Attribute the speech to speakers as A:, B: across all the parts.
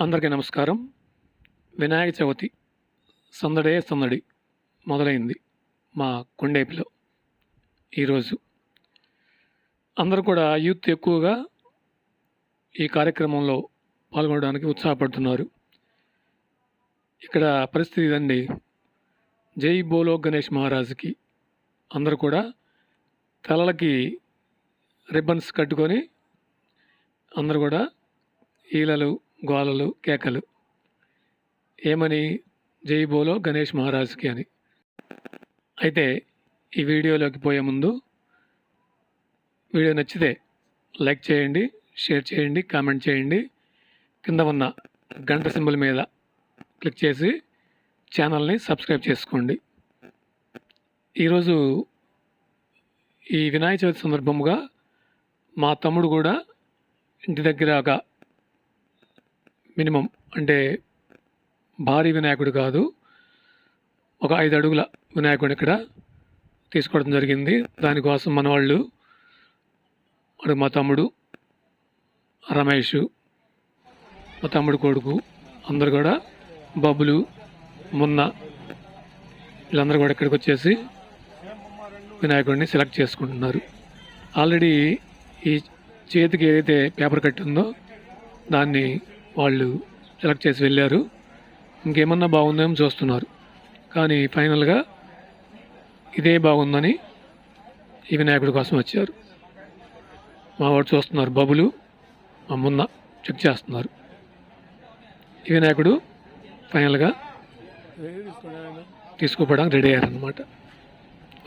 A: అందరికీ నమస్కారం. వినాయక చవితి సందడే సందడి మొదలైంది మా కొండేపిలో. ఈరోజు అందరూ కూడా యూత్ ఎక్కువగా ఈ కార్యక్రమంలో పాల్గొనడానికి ఉత్సాహపడుతున్నారు. ఇక్కడ పరిస్థితి ఇదండి. జై బోలో గణేష్ మహారాజుకి అందరూ కూడా తలలకి రిబ్బన్స్ కట్టుకొని అందరు కూడా ఈలలు గోలలు కేకలు. ఏమని? జై బోలో గణేష్ మహారాజ్కి అని. అయితే ఈ వీడియోలోకి పోయే ముందు వీడియో నచ్చితే లైక్ చేయండి షేర్ చేయండి కామెంట్ చేయండి. కింద ఉన్న గంట సింబల్ మీద క్లిక్ చేసి ఛానల్ని సబ్స్క్రైబ్ చేసుకోండి. ఈరోజు ఈ వినాయక చవితి సందర్భముగా మా తమ్ముడు కూడా ఇంటి దగ్గర ఒక మినిమం అంటే భారీ వినాయకుడు కాదు. ఒక ఐదు అడుగుల వినాయకుడు ఇక్కడ తీసుకోవడం జరిగింది. దానికోసం మన వాళ్ళు అడు మా తమ్ముడు రమేష్ మా తమ్ముడు కొడుకు అందరు కూడా బబులు మున్న వీళ్ళందరూ కూడా ఇక్కడికి వచ్చేసి వినాయకుడిని సెలెక్ట్ చేసుకుంటున్నారు. ఆల్రెడీ ఈ చేతికి ఏదైతే పేపర్ కట్టి ఉందో దాన్ని వాళ్ళు సెలెక్ట్ చేసి వెళ్ళారు. ఇంకేమన్నా బాగుందేమో చూస్తున్నారు. కానీ ఫైనల్గా ఇదే బాగుందని ఈ వినాయకుడి కోసం వచ్చారు. మా వాడు చూస్తున్నారు బబులు మా మున్న చెక్ చేస్తున్నారు. ఈ వినాయకుడు ఫైనల్గా తీసుకోపోవడానికి రెడీ అయ్యారనమాట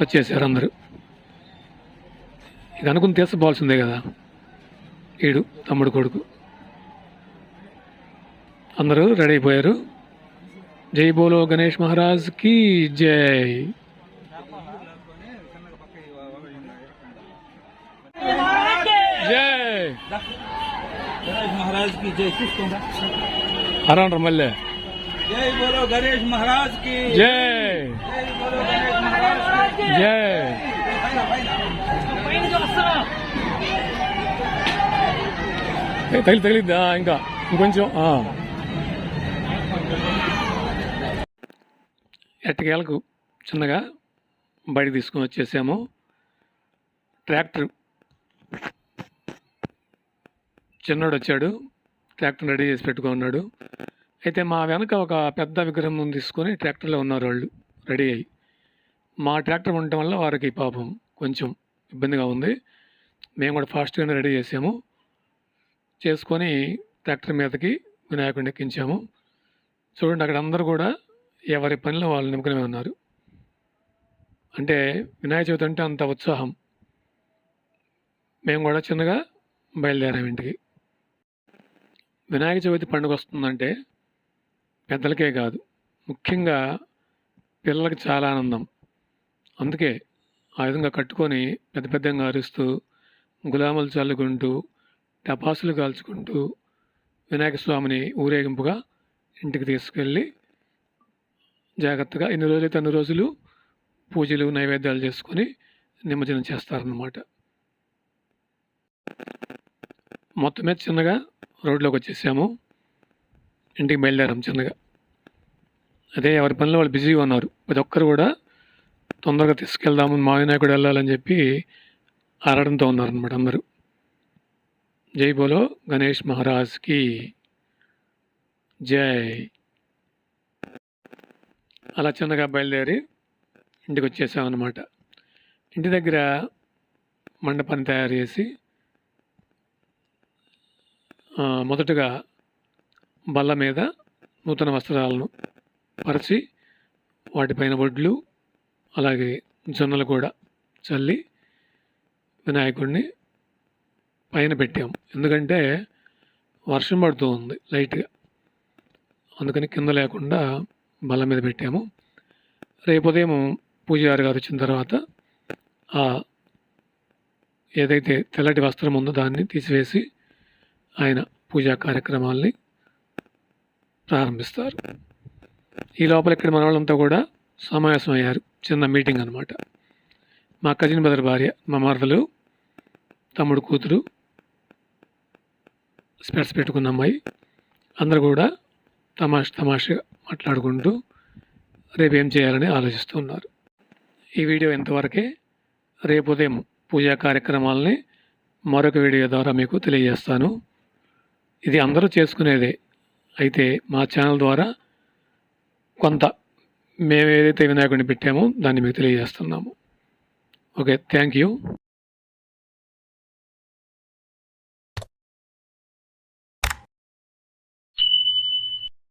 A: వచ్చేసారు అందరూ. ఇది అనుకుని తీసుకోవాల్సిందే కదా. ఈడు తమ్ముడు కొడుకు. అందరూ రెడీ అయిపోయారు. జై బోలో గణేష్ మహారాజ్కి జై. జై
B: మహారాజ్కి జై.
A: అరండ్ర జై
B: బోలో గణేష్
A: జై. జై తగిలి తగిలిద్దా ఇంకా ఇంకొంచెం ఆ. ఎట్టకేలకు చిన్నగా బయటకు తీసుకొని వచ్చేసాము. ట్రాక్టర్ చిన్నోడు వచ్చాడు. ట్రాక్టర్ రెడీ చేసి పెట్టుకున్నాడు. అయితే మా వెనక ఒక పెద్ద విగ్రహం తీసుకొని ట్రాక్టర్లో ఉన్నారు వాళ్ళు. రెడీ అయ్యి. మా ట్రాక్టర్ ఉండటం వల్ల వారికి పాపం కొంచెం ఇబ్బందిగా ఉంది. మేము కూడా ఫాస్ట్గానే రెడీ చేసాము. చేసుకొని ట్రాక్టర్ మీదకి వినాయకుడిని ఎక్కించాము. చూడండి అక్కడ అందరూ కూడా ఎవరి పనిలో వాళ్ళు నిమగ్నమే ఉన్నారు. అంటే వినాయక చవితి అంటే అంత ఉత్సాహం. మేము కూడా చిన్నగా బయలుదేరాము ఇంటికి. వినాయక చవితి పండుగ వస్తుందంటే పెద్దలకే కాదు ముఖ్యంగా పిల్లలకి చాలా ఆనందం. అందుకే ఆ విధంగా కట్టుకొని పెద్ద పెద్దగా అరుస్తూ గులాములు చల్లుకుంటూ టపాసులు కాల్చుకుంటూ వినాయక స్వామిని ఊరేగింపుగా ఇంటికి తీసుకెళ్ళి జాగ్రత్తగా ఎన్ని రోజులైతే అన్ని రోజులు పూజలు నైవేద్యాలు చేసుకొని నిమజ్జనం చేస్తారన్నమాట. మొత్తం మీద చిన్నగా రోడ్లోకి వచ్చేసాము. ఇంటికి బయలుదేరాం చిన్నగా. అదే ఎవరి పనిలో వాళ్ళు బిజీగా ఉన్నారు. ప్రతి ఒక్కరు కూడా తొందరగా తీసుకెళ్దాము మా వినాయకుడు వెళ్ళాలని చెప్పి ఆరడంతో ఉన్నారనమాట అందరూ. జై బోలో గణేష్ మహారాజ్కి. జై. అలా చిన్నగా బయలుదేరి ఇంటికి వచ్చేసామన్నమాట ఇంటి దగ్గర మండపాన్ని తయారు చేసి మొదటగా బల్ల మీద నూతన వస్త్రాలను పరిచి వాటిపైన వడ్లు అలాగే జొన్నలు కూడా చల్లి వినాయకుడిని పైన పెట్టాము ఎందుకంటే వర్షం పడుతూ ఉంది లైట్గా. అందుకని కింద లేకుండా బల్ల మీద పెట్టాము. రేపు ఉదయం పూజారి గారు వచ్చిన తర్వాత ఆ ఏదైతే తెల్లటి వస్త్రం ఉందో దాన్ని తీసివేసి ఆయన పూజా కార్యక్రమాల్ని ప్రారంభిస్తారు. ఈ లోపల ఇక్కడ మన వాళ్ళంతా కూడా సమావేశం అయ్యారు. చిన్న మీటింగ్ అనమాట మా కజిన్ బ్రదర్ భార్య మా మరదలు తమ్ముడు కూతురు స్పెట్స్ పెట్టుకున్న అమ్మాయి. అందరూ కూడా తమాష తమాషగా మాట్లాడుకుంటూ రేపు ఏం చేయాలని ఆలోచిస్తున్నారు ఈ వీడియో ఇంతవరకే. రేపు ఉదయం పూజా కార్యక్రమాలని మరొక వీడియో ద్వారా మీకు తెలియజేస్తాను. ఇది అందరూ చేసుకునేదే. అయితే మా ఛానల్ ద్వారా కొంత మేము ఏదైతే వినాయకుడిని పెట్టామో దాన్ని మీకు తెలియజేస్తున్నాము. Okay thank you.